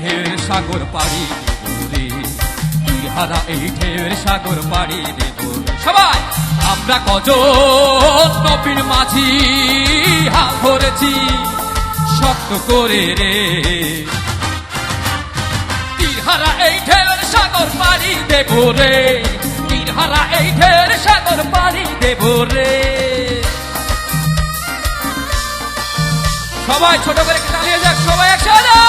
ঢের সাগর পাড়ি দেব রে হারা এই ঢের সাগর পাড়ি দেব সবাই, আমরা কজন নবীন মাঝি হাত ধরেছি শক্ত করে রে। তীরহারা এই ঢের সাগর পাড়ি দেব রে। তীরহারা এই ঢের সাগর পাড়ি দেব রে। সবাই, ছোট করে তালিয়ে যাক, সবাই একসাথে।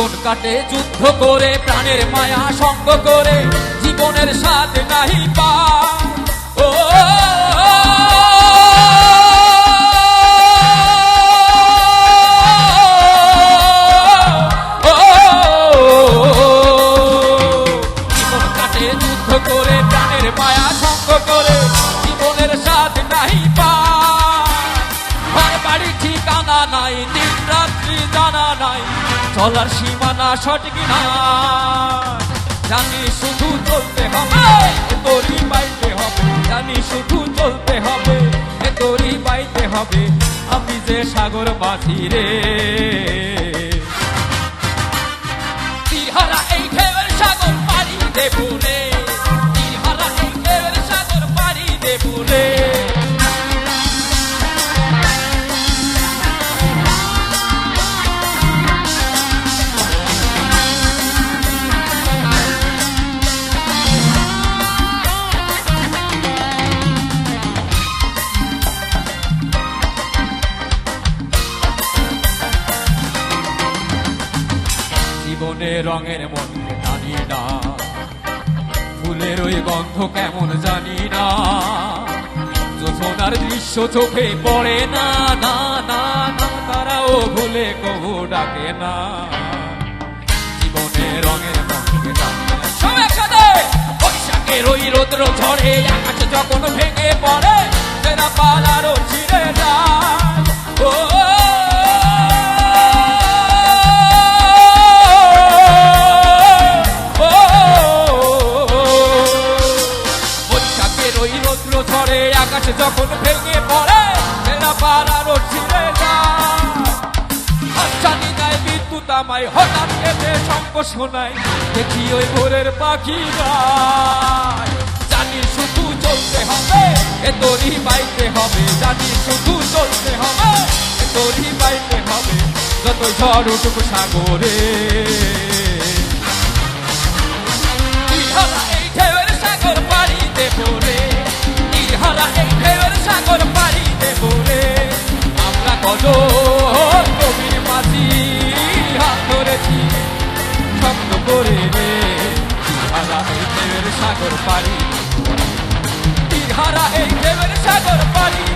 জীবন কাটে যুদ্ধ করে প্রাণের মায়া সঙ্গ করে জীবনের স্বাদ নাহি পা ও যুদ্ধ করে প্রাণের মায়া করে জীবনের বাড়ি ঠিকানা নাই জানা নাই চলার সীমানা সঠিক না। জানি শুধু চলতে হবে তোরই বাইতে হবে। জানি শুধু চলতে হবে তোরই বাইতে হবে। আমি যে সাগর বাঁচি রে এই ঢেউয়ের সাগর পারি দেবো রে। জীবনে রঙের মনকে জানি না। ফুলের ওই গন্ধ কেমন জানি না। যোজনার দৃশ্য চোখে পড়ে না না না না, তারাও ভুলে কবু ডাকে না। জীবনে রঙের মনকে জানি না। বৈশাখের ওই রৌদ্র ঝড়ে, আকাশ যখন ভেঙে পড়ে, সেরা পালারও ছিঁড়ে যায়। যখন ভেঙে পড়ে সেরা পালারও ছিঁড়ে হাতছানি দেয়, বিদ্যুৎ আমায়, হঠাৎ এসে শঙ্ক শোনায় দেখি ওই ভোরের পাখি গায় জানি শুধু চলতে হবে এ তোরই বাইতে হবে। জানি শুধু চলতে হবে এ তোরই বাইতে হবে। যত ঝড় উঠুক সাগরে। সাগর পাড়ি। দীঘারা এই দেবের সাগর পাড়ি।